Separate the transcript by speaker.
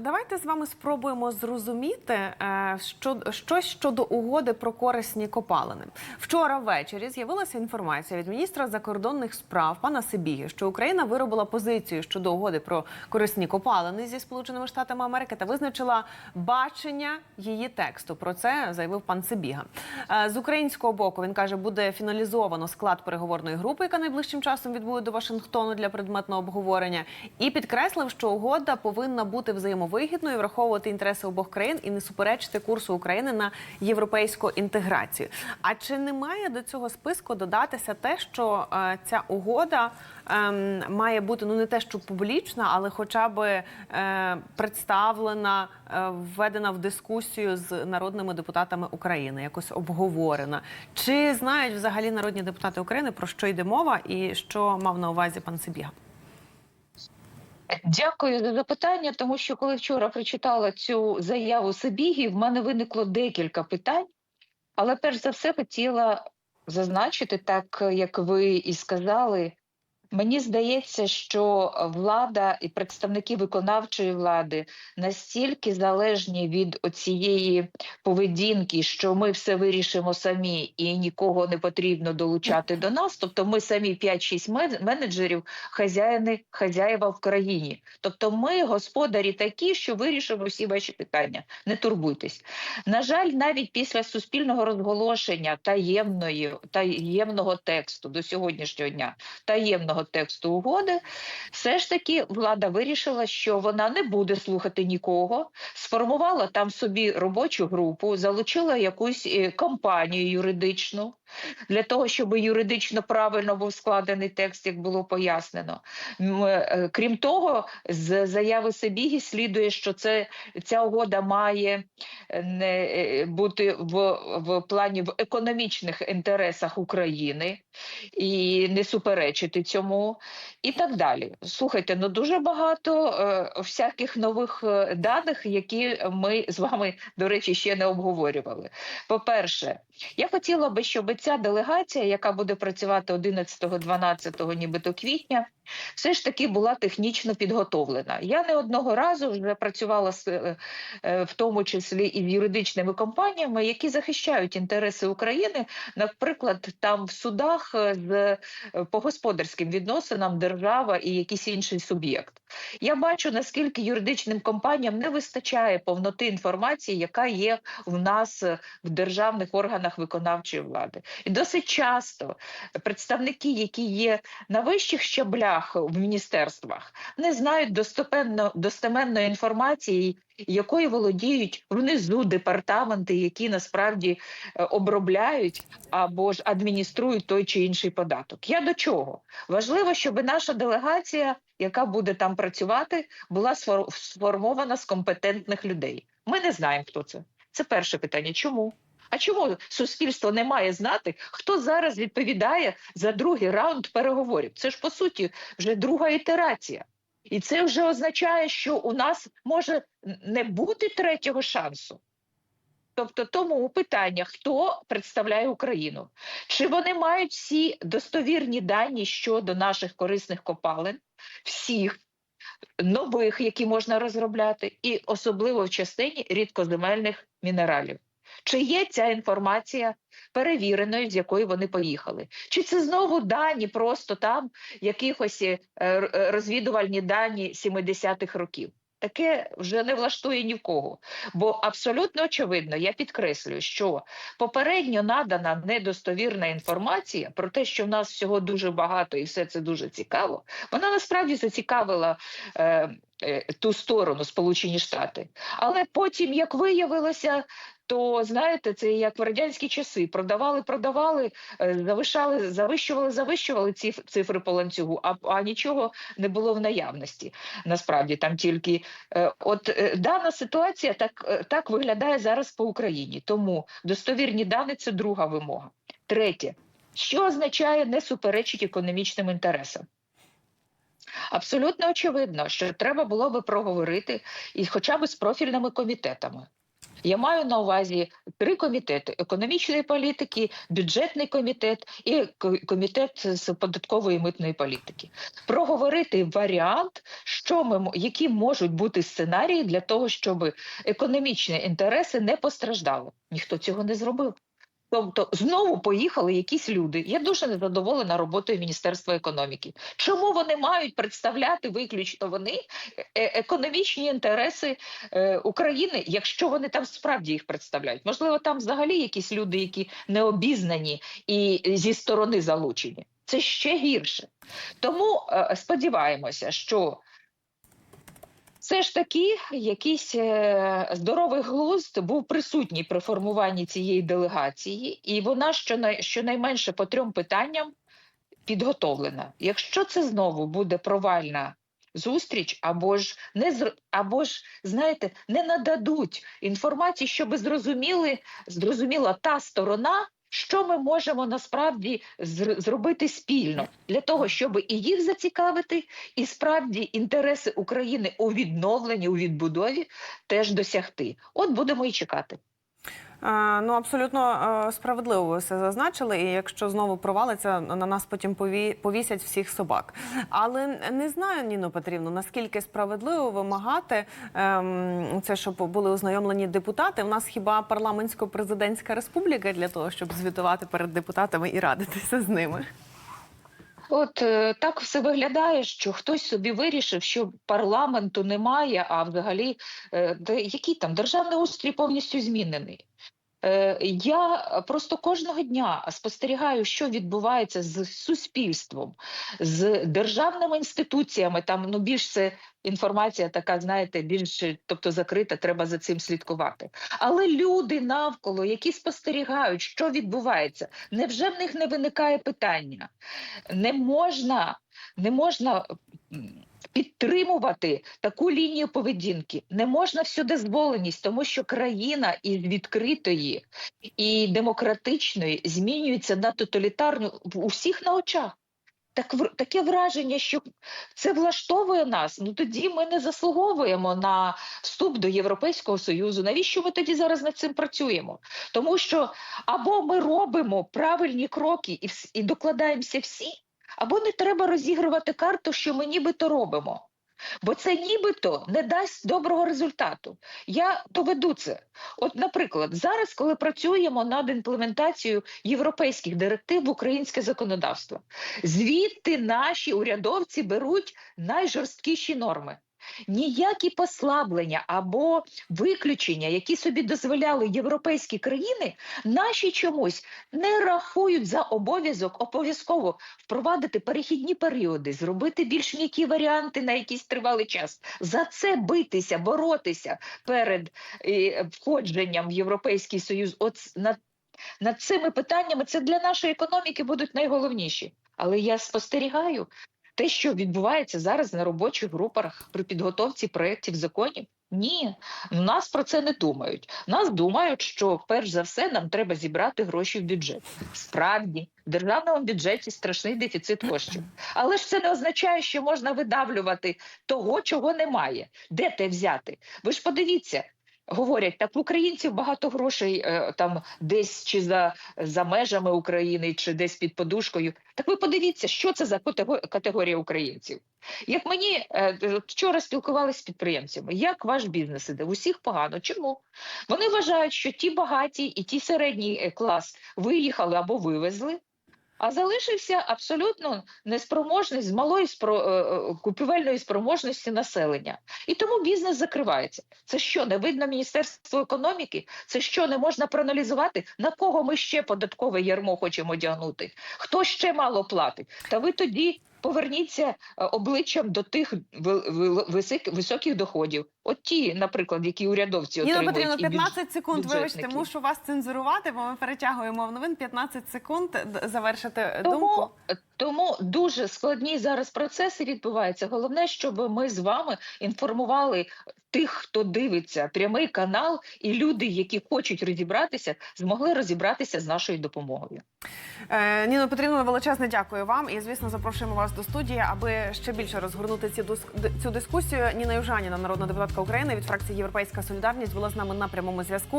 Speaker 1: давайте з вами спробуємо зрозуміти е, що, щось щодо угоди про корисні копалини. Вчора ввечері з'явилася інформація від міністра закордонних справ пана Сибіги, що Україна виробила позицію щодо угоди про корисні копалини зі Сполученими Штатами Америки та визначила бачення її тексту. Про це заявив пан Сибіга. Е, З українського боку він каже, буде фіналізовано склад переговорної групи, яка найближчим часом відбуде до Вашингтону для предметного обговорення, і підкреслив, що угода повинна бути взаємовигідною, враховувати інтереси обох країн і не суперечити курсу України на європейську інтеграцію. А чи не має до цього списку додатися те, що е, ця угода ем, має бути ну не те, що публічна, але хоча б е, представлена, е, введена в дискусію з народними депутатами України, якось обговорена? Чи знають взагалі народні депутати України про що йде мова і що мав на увазі пан Сибіга?
Speaker 2: Дякую за запитання, тому що коли вчора прочитала цю заяву Сибігі, в мене виникло декілька питань, але перш за все хотіла зазначити, так як ви і сказали. Мені здається, що влада і представники виконавчої влади настільки залежні від оцієї поведінки, що ми все вирішимо самі і нікого не потрібно долучати до нас. Тобто, ми самі 5-6 мен- менеджерів, хазяїни, хазяєва в країні. Тобто, ми господарі такі, що вирішимо всі ваші питання. Не турбуйтесь. На жаль, навіть після суспільного розголошення таємної таємного тексту до сьогоднішнього дня таємного тексту угоди, все ж таки влада вирішила, що вона не буде слухати нікого, сформувала там собі робочу групу, залучила якусь е, компанію юридичну для того, щоб юридично правильно був складений текст, як було пояснено. Е, Крім того, з заяви Сибігі слідує, що це ця угода має е, не е, бути в, в плані в економічних інтересах України і не суперечити цьому, і так далі. Слухайте, ну дуже багато е, всяких нових е, даних, які ми з вами, до речі, ще не обговорювали. По-перше, я хотіла би, щоб ця делегація, яка буде працювати 11-12 нібито квітня, все ж таки була технічно підготовлена. Я не одного разу вже працювала з, е, е, в тому числі і в юридичними компаніями, які захищають інтереси України, наприклад, там в судах е, з по господарським відносинам держава і якийсь інший суб'єкт. Я бачу, наскільки юридичним компаніям не вистачає повноти інформації, яка є в нас в державних органах виконавчої влади. І досить часто представники, які є на вищих щаблях в міністерствах, не знають достопенно достеменної інформації, якою володіють внизу департаменти, які насправді е, обробляють або ж адмініструють той чи інший податок. Я до чого? Важливо, щоб наша делегація, яка буде там працювати, була сформована з компетентних людей. Ми не знаємо, хто це. Це перше питання. Чому? А чому суспільство не має знати, хто зараз відповідає за другий раунд переговорів? Це ж по суті вже друга ітерація. І це вже означає, що у нас може не бути третього шансу. Тобто, тому питання, хто представляє Україну, чи вони мають всі достовірні дані щодо наших корисних копалин, всіх нових, які можна розробляти, і особливо в частині рідкоземельних мінералів. Чи є ця інформація перевіреною, з якої вони поїхали? Чи це знову дані просто там якихось е, е, розвідувальні дані 70-х років? Таке вже не влаштує ні в кого. Бо абсолютно очевидно, я підкреслюю, що попередньо надана недостовірна інформація про те, що в нас всього дуже багато і все це дуже цікаво, вона насправді зацікавила е, ту сторону Сполучені Штати. Але потім, як виявилося, то знаєте, це як в радянські часи продавали, продавали, е, завишали, завищували, завищували ці цифри по ланцюгу, а, а нічого не було в наявності. Насправді там тільки е, от е, дана ситуація так, е, так виглядає зараз по Україні. Тому достовірні дані це друга вимога. Третє, що означає не суперечить економічним інтересам? Абсолютно очевидно, що треба було би проговорити і хоча б з профільними комітетами. Я маю на увазі три комітети: економічної політики, бюджетний комітет і комітет з податкової і митної політики. Проговорити варіант, що ми які можуть бути сценарії для того, щоб економічні інтереси не постраждали. Ніхто цього не зробив. Тобто знову поїхали якісь люди. Я дуже незадоволена роботою Міністерства економіки. Чому вони мають представляти виключно вони е- економічні інтереси е, України, якщо вони там справді їх представляють? Можливо, там взагалі якісь люди, які не обізнані і зі сторони залучені. Це ще гірше. Тому е, сподіваємося, що все ж таки якийсь е, здоровий глузд був присутній при формуванні цієї делегації, і вона щонай, щонайменше по трьом питанням підготовлена. Якщо це знову буде провальна зустріч, або ж не зр- або ж знаєте, не нададуть інформації, щоб зрозуміли, зрозуміла та сторона. Що ми можемо насправді зр- зробити спільно для того, щоб і їх зацікавити, і справді інтереси України у відновленні, у відбудові теж досягти? От будемо і чекати.
Speaker 1: Е, Ну абсолютно е, справедливо ви все зазначили. І якщо знову провалиться, на нас потім пові- повісять всіх собак. Але не знаю, Ніно Петрівну, наскільки справедливо вимагати ем, це, щоб були ознайомлені депутати. У нас хіба парламентсько-президентська республіка для того, щоб звітувати перед депутатами і радитися з ними.
Speaker 2: От е, так все виглядає, що хтось собі вирішив, що парламенту немає, а взагалі де, який там державний устрій повністю змінений. Е, Я просто кожного дня спостерігаю, що відбувається з суспільством, з державними інституціями. Там ну більш це інформація така, знаєте, більш тобто закрита, треба за цим слідкувати. Але люди навколо, які спостерігають, що відбувається, невже в них не виникає питання? Не можна, не можна. Підтримувати таку лінію поведінки не можна вседозволеність, тому що країна із відкритої і демократичної змінюється на тоталітарну в усіх на очах. Так таке враження, що це влаштовує нас. Ну тоді ми не заслуговуємо на вступ до Європейського союзу. Навіщо ми тоді зараз над цим працюємо? Тому що або ми робимо правильні кроки і, і докладаємося всі, або не треба розігрувати карту, що ми нібито робимо. Бо це нібито не дасть доброго результату. Я доведу це. От, наприклад, зараз, коли працюємо над імплементацією європейських директив в українське законодавство, звідти наші урядовці беруть найжорсткіші норми. Ніякі послаблення або виключення, які собі дозволяли європейські країни, наші чомусь не рахують за обов'язок обов'язково впровадити перехідні періоди, зробити більш м'які варіанти на якийсь тривалий час. За це битися, боротися перед е, входженням в Європейський Союз. От над, над цими питаннями це для нашої економіки будуть найголовніші. Але я спостерігаю те, що відбувається зараз на робочих групах при підготовці проєктів законів. Ні, у нас про це не думають. Нас думають, що перш за все нам треба зібрати гроші в бюджет. Справді, в державному бюджеті страшний дефіцит коштів. Але ж це не означає, що можна видавлювати того, чого немає. Де те взяти? Ви ж подивіться. Говорять, так в українців багато грошей е, там десь чи за, за межами України, чи десь під подушкою. Так ви подивіться, що це за категорія українців. Як мені е, вчора спілкувалися з підприємцями, як ваш бізнес іде? Усіх погано. Чому? Вони вважають, що ті багаті і ті середній е, клас виїхали або вивезли, а залишився абсолютно неспроможний з малої спро... е, е, купівельної спроможності населення. І тому бізнес закривається. Це що, не видно Міністерство економіки? Це що, не можна проаналізувати, на кого ми ще податкове ярмо хочемо одягнути? Хто ще мало платить? Та ви тоді поверніться е, обличчям до тих ви- ви- високих доходів. От ті, наприклад, які урядовці отримують.
Speaker 1: Петрівно,
Speaker 2: і
Speaker 1: 15 секунд. Вибачте, мушу вас цензурувати, бо ми перетягуємо в новин 15 секунд. Завершити
Speaker 2: Тому,
Speaker 1: думку.
Speaker 2: тому дуже складні зараз процеси відбуваються. Головне, щоб ми з вами інформували тих, хто дивиться прямий канал, і люди, які хочуть розібратися, змогли розібратися з нашою допомогою.
Speaker 1: Е, Ніно Петрівно, величезне дякую вам. І звісно, запрошуємо вас до студії, аби ще більше розгорнути ці цю дискусію. Ніна Южаніна, народна депутатка України від фракції Європейська Солідарність, була з нами на прямому зв'язку.